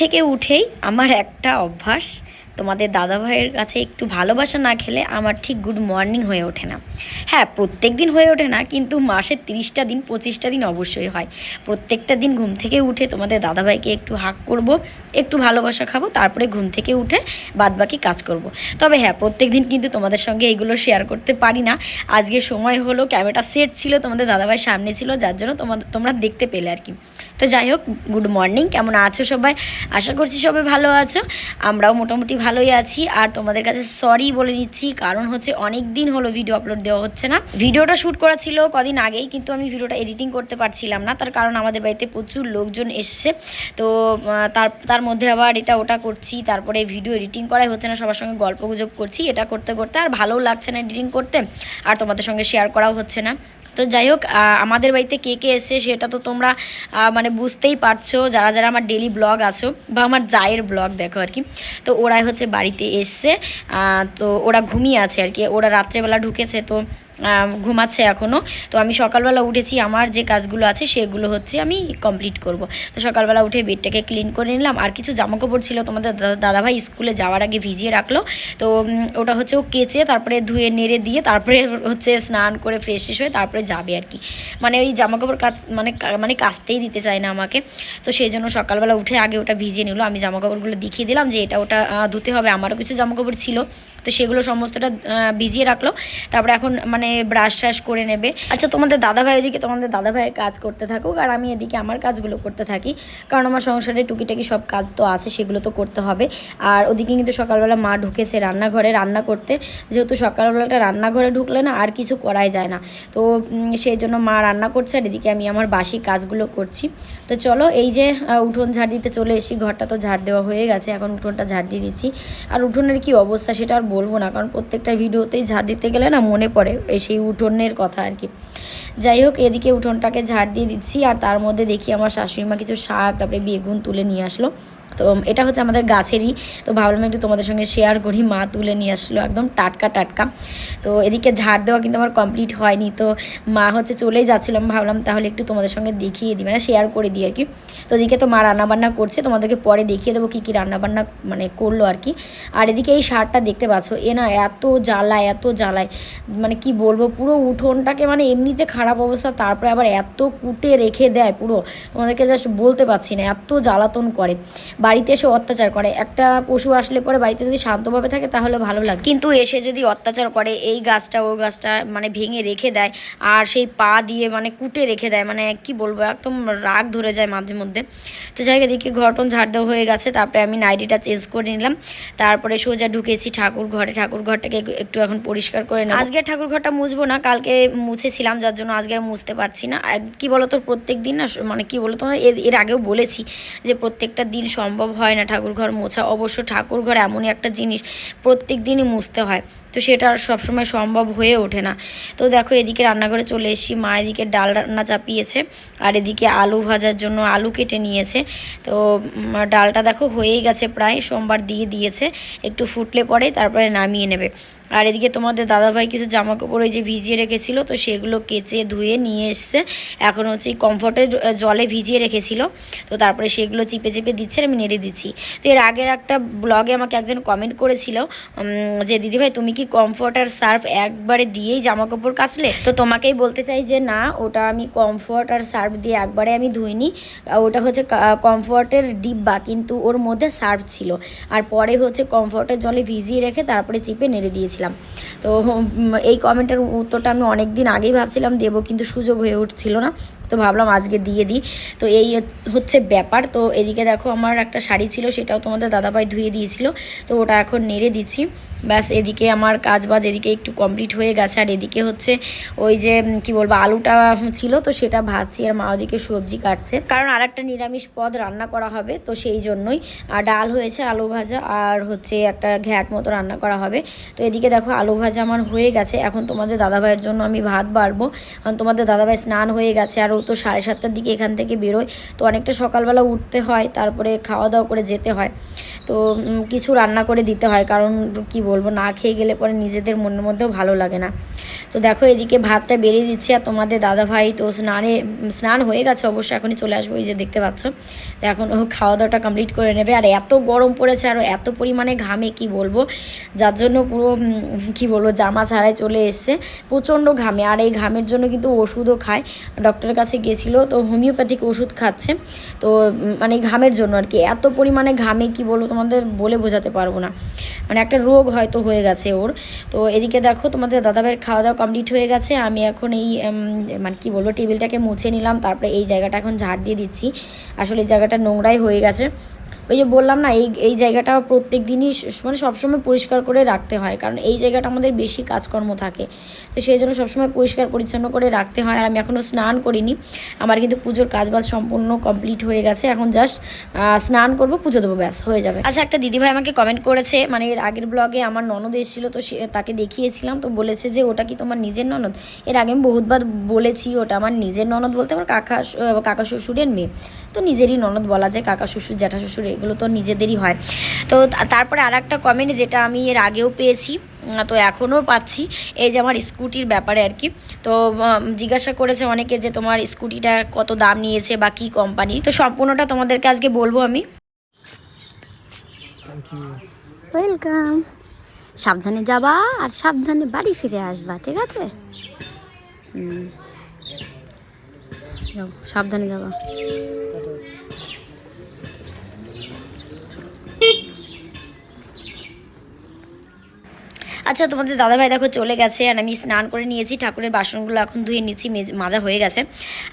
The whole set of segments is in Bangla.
থেকে উঠেই আমার একটা অভ্যাস, তোমাদের দাদা ভাইয়ের কাছে একটু ভালোবাসা না খেলে আমার ঠিক গুড মর্নিং হয়ে ওঠে না। হ্যাঁ প্রত্যেক দিন হয়ে ওঠে না, কিন্তু মাসের তিরিশটা দিন, পঁচিশটা দিন অবশ্যই হয়। প্রত্যেকটা দিন ঘুম থেকে উঠে তোমাদের দাদাভাইকে একটু হাক করব, একটু ভালোবাসা খাব, তারপরে ঘুম থেকে উঠে বাদবাকি কাজ করব। তবে হ্যাঁ প্রত্যেক দিন কিন্তু তোমাদের সঙ্গে এইগুলো শেয়ার করতে পারি না। আজকে সময় হলো ক্যামেরাটা সেট ছিল, তোমাদের দাদাভাইয়ের সামনে ছিল, যার জন্য তোমাদের তোমরা দেখতে পেলে আর কি। তো যাই হোক গুড মর্নিং কেমন আছো সবাই? আশা করছি সবাই ভালো আছো। আমরাও মোটামুটি ভালোই আছি। আর তোমাদের কাছে সরি বলে নিচ্ছি, কারণ হচ্ছে অনেক দিন হলো ভিডিও আপলোড দেওয়া হচ্ছে না। ভিডিওটা শ্যুট করা ছিল কদিন আগেই, কিন্তু আমি ভিডিওটা এডিটিং করতে পারছিলাম না। তার কারণ আমাদের বাড়িতে প্রচুর লোকজন এসছে। তো তার তার মধ্যে আবার এটা ওটা করছি। তারপরে ভিডিও এডিটিং করাই হচ্ছে না, সবার সঙ্গে গল্প গুজব করছি। এটা করতে করতে আর ভালোও লাগছে না এডিটিং করতে। আর তোমাদের সঙ্গে শেয়ার করাও হচ্ছে না। তো যাই হোক আমাদের বাড়িতে কে কে এসছে সেটা তো তোমরা মানে বুঝতেই পারছ। যারা যারা আমার ডেলি ব্লগ আছো বা আমার জায়ের ব্লগ দেখো আর কি, তো ওরাই হচ্ছে বাড়িতে এসছে। তো ওরা ঘুমিয়ে আছে আর কি। ওরা রাত্রেবেলা ঢুকেছে, তো ঘুমাচ্ছে এখনও তো আমি সকালবেলা উঠেছি, আমার যে কাজগুলো আছে সেগুলো হচ্ছে আমি কমপ্লিট করব। তো সকালবেলা উঠে বেডটাকে ক্লিন করে নিলাম। আর কিছু জামাকাপড় ছিল তোমাদের দাদাভাই স্কুলে যাওয়ার আগে ভিজিয়ে রাখল। তো ওটা হচ্ছে ও কেচে তারপরে ধুয়ে নেড়ে দিয়ে তারপরে হচ্ছে স্নান করে ফ্রেশ হয়ে তারপরে যাবে আর কি। মানে ওই জামাকাপড় কাচ মানে মানে কাচতেই দিতে চায় না আমাকে। তো সেই জন্য সকালবেলা উঠে আগে ওটা ভিজিয়ে নিল। আমি জামাকাপড়গুলো দেখিয়ে দিলাম যে এটা ওটা ধুতে হবে। আমারও কিছু জামাকাপড় ছিল। তো সেগুলো সমস্তটা ভিজিয়ে রাখল। তারপরে এখন মানে ব্রাশ ট্রাশ করে নেবে। আচ্ছা তোমাদের দাদাভাই এদিকে তোমাদের দাদাভাইয়ের কাজ করতে থাকুক, আর আমি এদিকে আমার কাজগুলো করতে থাকি। কারণ আমার সংসারে টুকিটাকি সব কাজ তো আছে, সেগুলো তো করতে হবে। আর ওদিকে কিন্তু সকালবেলা মা ঢুকেছে রান্নাঘরে রান্না করতে। যেহেতু সকালবেলাটা রান্নাঘরে ঢুকলে না, আর কিছু করাই যায় না। তো সেই জন্য মা রান্না করছে, আর এদিকে আমি আমার বাসি কাজগুলো করছি। তো চলো, এই যে উঠোন ঝাড় দিতে চলে এসি ঘরটা তো ঝাড় দেওয়া হয়ে গেছে, এখন উঠোনটা ঝাড় দিয়ে দিচ্ছি। আর উঠোনের কি অবস্থা সেটা আর বলব না, কারণ প্রত্যেকটা ভিডিওতেই ঝাড় দিতে গেলে না মনে পড়ে সেই উঠোনের কথা আর কি। যাই হোক, এদিকে উঠোনটাকে ঝাড় দিয়ে দিচ্ছি আর তার মধ্যে দেখি আমার শাশুড়ি মা কিছু শাক, তারপরে বেগুন তুলে নিয়ে আসলো। তো এটা হচ্ছে আমাদের গাছেরই। তো ভাবলাম একটু তোমাদের সঙ্গে শেয়ার করি। মা তুলে নিয়ে আসলো একদম টাটকা টাটকা। তো এদিকে ঝাড় দেওয়া কিন্তু আমার কমপ্লিট হয়নি। তো মা হচ্ছে চলেই যাচ্ছিলাম ভাবলাম তাহলে একটু তোমাদের সঙ্গে দেখিয়ে দিই মানে শেয়ার করে দিই আর কি তো এদিকে তো মা রান্নাবান্না করছে। তোমাদেরকে পরে দেখিয়ে দেবো কী কী রান্নাবান্না মানে করল আর কি আর এদিকে এই শার্টটা দেখতে পাচ্ছ, এ না এত জ্বালায় এত জ্বালায়। মানে কি বলব, পুরো উঠোনটাকে মানে এমনিতে খারাপ অবস্থা, তারপরে আবার এত কুটে রেখে দেয় পুরো। তোমাদেরকে জাস্ট বলতে পারছি না, এত জ্বালাতন করে। বাড়িতে এসে অত্যাচার করে। একটা পশু আসলে পরে বাড়িতে যদি শান্তভাবে থাকে তাহলে ভালো লাগে। কিন্তু এসে যদি অত্যাচার করে এই গাছটা ও গাছটা মানে ভেঙে রেখে দেয় আর সেই পা দিয়ে মানে কুটে রেখে দেয় মানে কি বলব একদম রাগ ধরে যায় মাঝে মধ্যে। তো যাই হোক এদিকে ঘটন ঝাড় দেওয়া হয়ে গেছে তারপরে আমি নাইটিটা চেঞ্জ করে নিলাম। তারপরে সোজা ঢুকেছি ঠাকুর ঘরে। ঠাকুর ঘরটাকে একটু এখন পরিষ্কার করে নেব। আজকে ঠাকুর ঘরটা মুছবো না কালকে মুছেছিলাম যার জন্য আজকে আর মুছতে পারছি না। কি বলো তো প্রত্যেক দিন না মানে কি বলো তোমার এর এর আগেও বলেছি যে প্রত্যেকটা দিন সম্ভব হয় না ঠাকুর ঘর মোছা। অবশ্য ঠাকুর ঘর এমনই একটা জিনিস, প্রত্যেক দিনই মুছতে হয়। তো সেটা আর সবসময় সম্ভব হয়ে ওঠে না। তো দেখো, এদিকে রান্নাঘরে চলে এসেছি। মা এদিকে ডাল রান্না চাপিয়েছে আর এদিকে আলু ভাজার জন্য আলু কেটে নিয়েছে। তো ডালটা দেখো হয়েই গেছে প্রায়। সোমবার দিয়ে দিয়েছে। একটু ফুটলে পরে তারপরে নামিয়ে নেবে। আর এদিকে তোমাদের দাদাভাই কিছু জামা কাপড় ওই যে ভিজিয়ে রেখেছিল, তো সেগুলো কেচে ধুয়ে নিয়ে এসছে। এখন হচ্ছে কমফর্টের জলে ভিজিয়ে রেখেছিল, তো তারপরে সেগুলো চিপে চিপে দিচ্ছে আর আমি নেড়ে দিচ্ছি। তো এর আগের একটা ব্লগে আমাকে একজন কমেন্ট করেছিল যে, দিদিভাই, তুমি কি কমফর্ট আর সার্ফ একবারে দিয়েই জামা কাপড় কাচলে? তো তোমাকেই বলতে চাই যে, না, ওটা আমি কমফর্ট আর সার্ফ দিয়ে একবারে আমি ধুইনি। ওটা হচ্ছে কমফর্টের ডিব্বা, কিন্তু ওর মধ্যে সার্ফ ছিল। আর পরে হচ্ছে কমফর্টের জলে ভিজিয়ে রেখে তারপরে চিপে নেড়ে দিয়েছিলাম তো এই কমেন্টের উত্তরটা আমি অনেক দিন আগেই ভাবছিলাম, দেবো কিন্তু সুযোগ হয়ে উঠছিল না। তো ভাবলাম আজকে দিয়ে দিই। তো এই হচ্ছে ব্যাপার। তো এদিকে দেখো আমার একটা শাড়ি ছিল, সেটাও তোমাদের দাদাভাই ধুয়ে দিয়েছিল। তো ওটা এখন নেড়ে দিচ্ছি। ব্যাস, এদিকে আমার কাজ বাজ এদিকে একটু কমপ্লিট হয়ে গেছে। আর এদিকে হচ্ছে ওই যে কি বলব, আলুটা ছিল, তো সেটা ভাজছি। আর মা ওদিকে সবজি কাটছে। কারণ আর একটা নিরামিষ পদ রান্না করা হবে, তো সেই জন্যই। আর ডাল হয়েছে আলু ভাজা, আর হচ্ছে একটা ঘ্যাট মতো রান্না করা হবে। তো এদিকে দেখো আলু ভাজা আমার হয়ে গেছে। এখন তোমাদের দাদাভাইয়ের জন্য আমি ভাত বাড়বো। কারণ তোমাদের দাদাভাই স্নান হয়ে গেছে। আর ও তো সাড়ে সাতটার দিকে এখান থেকে বেরোয়। তো অনেকটা সকালবেলা উঠতে হয়, তারপরে খাওয়া দাওয়া করে যেতে হয়। তো কিছু রান্না করে দিতে হয়, কারণ কি বলব, না খেয়ে গেলে পরে নিজেদের মনের মধ্যেও ভালো লাগে না। তো দেখো, এদিকে ভাতটা বেরিয়ে দিচ্ছে আর তোমাদের দাদা ভাই তো স্নানে স্নান হয়ে গেছে অবশ্যই এখনই চলে আসব, এই যে দেখতে পাচ্ছ। তো এখন ও খাওয়া দাওয়াটা কমপ্লিট করে নেবে। আর এত গরম পড়েছে আর এত পরিমাণে ঘামে, কি বলব? যার জন্য পুরো কি বলব, জামা ছাড়াই চলে এসছে। প্রচণ্ড ঘামে, আর এই ঘামের জন্য কিন্তু ওষুধও খায়। ডক্টরের কাছে গেছিল তো হোমিওপ্যাথিক ওষুধ খাচ্ছে। তো মানে ঘামের জন্য আর কি। এত পরিমাণে ঘামে কি বলব তোমাদের বলে বোঝাতে পারব না। মানে একটা রোগ হয়তো হয়ে গেছে ওর। তো এদিকে দেখো তোমাদের দাদাভাইয়ের খাওয়া দাওয়া কমপ্লিট হয়ে গেছে। আমি এখন এই মানে কি বলব, টেবিলটাকে মুছে নিলাম। তারপরে এই জায়গাটা এখন ঝাড় দিয়ে দিচ্ছি। আসলে এই জায়গাটা নোংরাই হয়ে গেছে। ওই যে বললাম না, এই এই জায়গাটা প্রত্যেক দিনই মানে সবসময় পরিষ্কার করে রাখতে হয়, কারণ এই জায়গাটা আমাদের বেশি কাজকর্ম থাকে। তো সেই জন্য সবসময় পরিষ্কার পরিচ্ছন্ন করে রাখতে হয়, আর আমি এখনও স্নান করিনি। আমার কিন্তু পুজোর কাজবাজ সম্পূর্ণ কমপ্লিট হয়ে গেছে, এখন জাস্ট স্নান করব, পুজো দেবো, ব্যাস, হয়ে যাবে। আচ্ছা একটা দিদিভাই আমাকে কমেন্ট করেছে মানে এর আগের ব্লগে আমার ননদ এসেছিল, তো সে, তাকে দেখিয়েছিলাম, তো বলেছে যে ওটা কি তোমার নিজের ননদ? এর আগে আমি বহুতবার বলেছি, ওটা আমার নিজের ননদ বলতে আমার কাকা কাকা শ্বশুরের মেয়ে। তো নিজেরই ননদ বলা যায়, কাকা শ্বশুর, জ্যাঠা শ্বশুর এগুলো তো নিজেদেরই হয়। তো তারপরে আর একটা কমেন্ট যেটা আমি এর আগেও পেয়েছি তো এখনও পাচ্ছি এই যে আমার স্কুটির ব্যাপারে আর কি। তো জিজ্ঞাসা করেছে অনেকে যে তোমার স্কুটিটা কত দাম নিয়েছে বা কী কোম্পানি তো সম্পূর্ণটা তোমাদেরকে আজকে বলব আমি। ওয়েলকাম সাবধানে যাবা আর সাবধানে বাড়ি ফিরে আসবা ঠিক আছে? সাবধানে যাবা। আচ্ছা তোমাদের দাদাভাই দেখো চলে গেছে আর আমি স্নান করে নিয়েছি। ঠাকুরের বাসনগুলো এখন ধুয়ে নিচ্ছি, মেজ- হয়ে গেছে।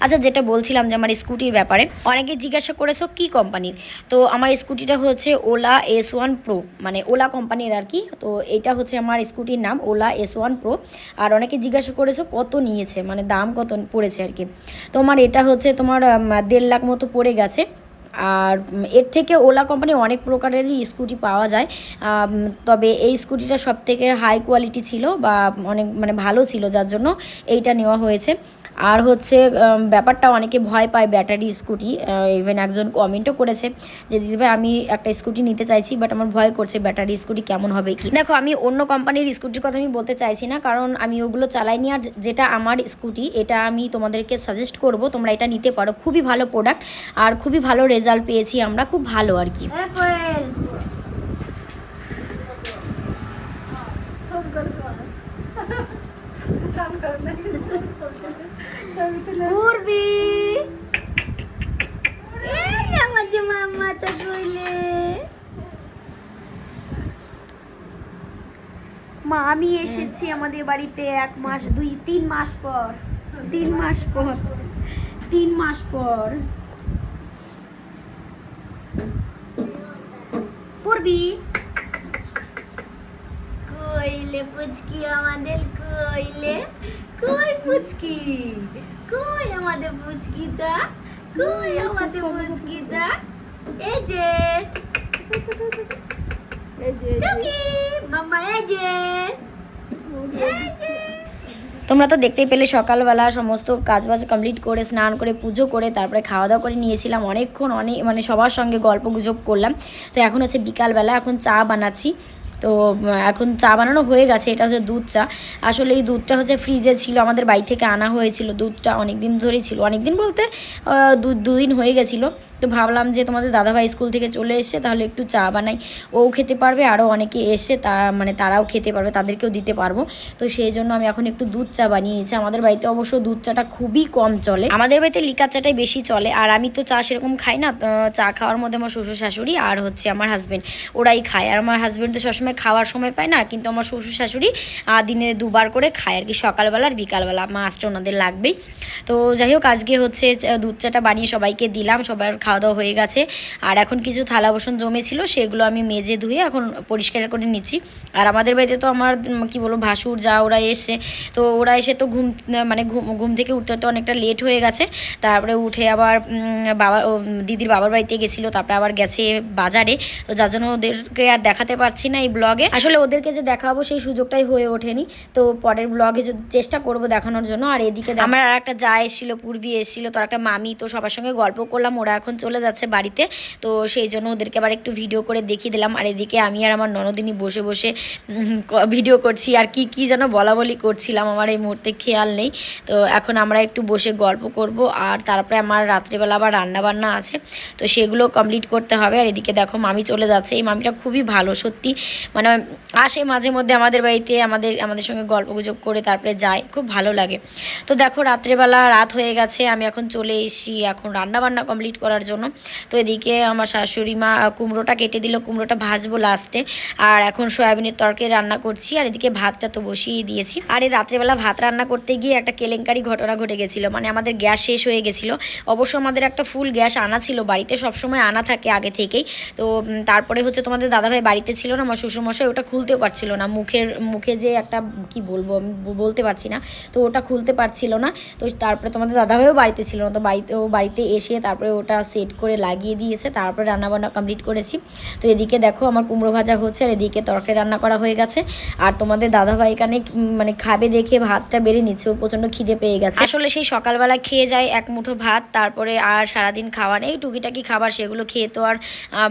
আচ্ছা যেটা বলছিলাম যে আমার স্কুটির ব্যাপারে, অনেকে জিজ্ঞাসা করেছ কি কোম্পানির তো আমার স্কুটিটা হচ্ছে ওলা এস ওয়ান প্রো মানে ওলা কোম্পানির আর কি। তো এটা হচ্ছে আমার স্কুটির নাম ওলা এস ওয়ান প্রো আর অনেকে জিজ্ঞাসা করেছ কত নিয়েছে মানে দাম কত পড়েছে আর কি। তো আমার এটা হচ্ছে তোমার দেড় লাখ মতো পড়ে গেছে। আর এর থেকে ওলা কোম্পানি অনেক প্রকারেরই স্কুটি পাওয়া যায়। তবে এই স্কুটিটা সব থেকে হাই কোয়ালিটি ছিল বা অনেক মানে ভালো ছিল যার জন্য এইটা নেওয়া হয়েছে। আর হচ্ছে ব্যাপারটা অনেকে ভয় পায় ব্যাটারি স্কুটি ইভেন একজন কমেন্টও করেছে যে দিদিভাই আমি একটা স্কুটি নিতে চাইছি বাট আমার ভয় করছে ব্যাটারি স্কুটি কেমন হবে কি? দেখো আমি অন্য কোম্পানির স্কুটির কথা আমি বলতে চাইছি না কারণ আমি ওগুলো চালাইনি আর যেটা আমার স্কুটি এটা আমি তোমাদেরকে সাজেস্ট করব তোমরা এটা নিতে পারো। খুবই ভালো প্রোডাক্ট আর খুবই ভালো রেজাল্ট পেয়েছি আমরা খুব ভালো আর কি। এই আমার যে মামা তো মা, আমি এসেছি আমাদের বাড়িতে এক মাস, দুই, তিন মাস পর। তিন মাস পর। তিন মাস পর। কইলে পুচকি আমাদের কইলে? কই পুচকি? কই আমাদের পুচকিটা? কই আমাদের পুচকিটা? এই যে। টুকি মামা এই যে। এই যে। তোমরা তো দেখতেই পেলে সকালবেলা সমস্ত কাজবাজ কমপ্লিট করে স্নান করে পুজো করে তারপরে খাওয়া দাওয়া করে নিয়েছিলাম। অনেকক্ষণ অনেক মানে সবার সঙ্গে গল্প গুজব করলাম। তো এখন হচ্ছে বিকালবেলা এখন চা বানাচ্ছি। তো এখন চা বানানো হয়ে গেছে, এটা হচ্ছে দুধ চা। আসলে এই দুধটা হচ্ছে ফ্রিজে ছিল, আমাদের বাড়ি থেকে আনা হয়েছিল, দুধটা অনেক দিন ধরেই ছিল। অনেক দিন বলতে দু, দুদিন হয়ে গেছিল। তো ভাবলাম যে তোমাদের দাদাভাই স্কুল থেকে চলে এসছে, তাহলে একটু চা বানাই। ও খেতে পারবে আরও অনেকে এসে তা মানে তারাও খেতে পারবে, তাদেরকেও দিতে পারব। তো সেই জন্য আমি এখন একটু দুধ চা বানিয়েছি। আমাদের বাড়িতে অবশ্য দুধ চাটা খুবই কম চলে। আমাদের বাড়িতে লিকার চাটাই বেশি চলে, আর আমি তো চা সেরকম খাই না। চা খাওয়ার মধ্যে আমার শ্বশুর শাশুড়ি আর হচ্ছে আমার হাজব্যান্ড ওরাই খায়। আর আমার হাজব্যান্ড তো সবসময় খাওয়ার সময় পায় না, কিন্তু আমার শ্বশুর শাশুড়ি দিনে দুবার করে খায় আর কি, সকালবেলা আর বিকালবেলা। মাছটা ওনাদের লাগবেই। তো যাই হোক, আজকে হচ্ছে দুধ চাটা বানিয়ে সবাইকে দিলাম, সবার খাওয়া দাওয়া হয়ে গেছে। আর এখন কিছু থালা বাসন জমেছিল, সেগুলো আমি মেজে ধুয়ে এখন পরিষ্কার করে নিচ্ছি। আর আমাদের বাড়িতে তো আমার কি বলব, ভাসুর যা ওরা এসে তো ওরা এসে তো ঘুম মানে ঘুম ঘুম থেকে উঠতে তো অনেকটা লেট হয়ে গেছে। তারপরে উঠে আবার বাবা দিদির বাবার বাড়িতে গেছিল, তারপরে আবার গেছে বাজারে। তো যার জন্য ওদেরকে আর দেখাতে পারছি না, এই ব্লগে। আসলে ওদেরকে যে দেখাবো সেই সুযোগটাই হয়ে ওঠেনি। তো পরের ব্লগে চেষ্টা করব দেখানোর জন্য। আর এদিকে আমার আর একটা যা এসেছিল পূর্বী এসেছিল তো একটা মামি তো সবার সঙ্গে গল্প করলাম ওরা এখন চলে যাচ্ছে বাড়িতে। তো সেই জন্য ওদেরকে আবার একটু ভিডিও করে দেখিয়ে দিলাম। আর এদিকে আমি আর আমার ননদিনী বসে বসে ভিডিও করছি। আর কি কি যেন বলা বলি করছিলাম আমার এই মুহূর্তে খেয়াল নেই। তো এখন আমরা একটু বসে গল্প করব। আর তারপরে আমার রাত্রিবেলা আবার রান্না বান্না আছে। তো সেগুলো কমপ্লিট করতে হবে। আর এদিকে দেখো মামি চলে যাচ্ছে। এই মামিটা খুবই ভালো সত্যি। মানে আসে মাঝে মধ্যে আমাদের বাড়িতে, আমাদের আমাদের সঙ্গে গল্প গুজব করে তারপরে যায়, খুব ভালো লাগে। তো দেখো, রাত্রেবেলা রাত হয়ে গেছে, আমি এখন চলে এসেছি এখন রান্না বান্না কমপ্লিট করার জন্য। তো এদিকে আমার শাশুড়ি মা কুমড়োটা কেটে দিল, কুমড়োটা ভাজবো লাস্টে আর এখন সয়াবিনের তরকারি রান্না করছি, আর এদিকে ভাতটা তো বসিয়ে দিয়েছি। আর এই রাত্রেবেলা ভাত রান্না করতে গিয়ে একটা কেলেঙ্কারি ঘটনা ঘটে গেছিল মানে আমাদের গ্যাস শেষ হয়ে গেছিল। অবশ্য আমাদের একটা ফুল গ্যাস আনা ছিল, বাড়িতে সবসময় আনা থাকে আগে থেকেই। তো তারপরে হচ্ছে তোমাদের দাদাভাই বাড়িতে ছিল না, আমার শ্বশুরমশাই ওটা খুলতে পারছিল না। মুখের, মুখে যে একটা, কি বলব বলতে পারছি না। তো ওটা খুলতে পারছিল না। তো তারপরে তোমাদের দাদাভাইও বাড়িতে ছিল না। তো বাড়িতে, ও বাড়িতে এসে তারপরে ওটা সেট করে লাগিয়ে দিয়েছে। তারপরে রান্নাবান্না কমপ্লিট করেছি। তো এদিকে দেখো আমার কুমড়ো ভাজা হচ্ছে আর এদিকে তরকারি রান্না করা হয়ে গেছে। আর তোমাদের দাদাভাই এখানে মানে খাবে দেখে ভাতটা বেড়ে নিচ্ছে। ওর প্রচণ্ড খিদে পেয়ে গেছে। আসলে সেই সকালবেলা খেয়ে যায় এক মুঠো ভাত। তারপরে আর সারাদিন খাওয়া নেই। টুকিটাকি খাবার সেগুলো খেয়ে তো আর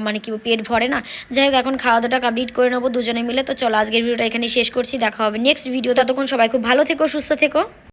মানে কি পেট ভরে না। যাই হোক, এখন খাওয়া দাওয়াটা কমপ্লিট করে নেব, দুজনে মিলে। তো চলো, আজকের ভিডিওটা এখানে শেষ করছি। দেখা হবে নেক্সট ভিডিও ততক্ষণ সবাই খুব ভালো থেকো, সুস্থ থেকো।